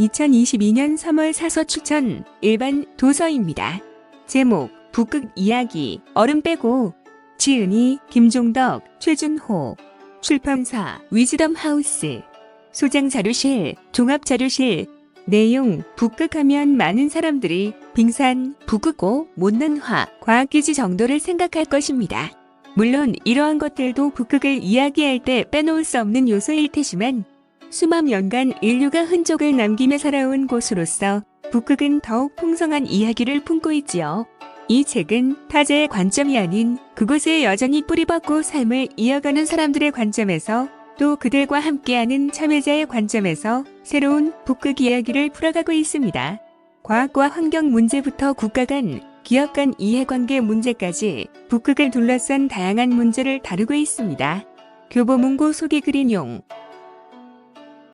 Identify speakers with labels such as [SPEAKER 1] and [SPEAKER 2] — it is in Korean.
[SPEAKER 1] 2022년 3월 사서 추천 일반 도서입니다. 제목 북극 이야기 얼음 빼고 지은이 김종덕 최준호 출판사 위즈덤 하우스 소장 자료실 종합 자료실 내용 북극하면 많은 사람들이 빙산, 북극고, 못난화, 과학기지 정도를 생각할 것입니다. 물론 이러한 것들도 북극을 이야기할 때 빼놓을 수 없는 요소일 테지만 수만 년간 인류가 흔적을 남기며 살아온 곳으로서 북극은 더욱 풍성한 이야기를 품고 있지요. 이 책은 타자의 관점이 아닌 그곳에 여전히 뿌리박고 삶을 이어가는 사람들의 관점에서 또 그들과 함께하는 참여자의 관점에서 새로운 북극 이야기를 풀어가고 있습니다. 과학과 환경 문제부터 국가 간, 기업 간 이해관계 문제까지 북극을 둘러싼 다양한 문제를 다루고 있습니다. 교보문고 소개 그린용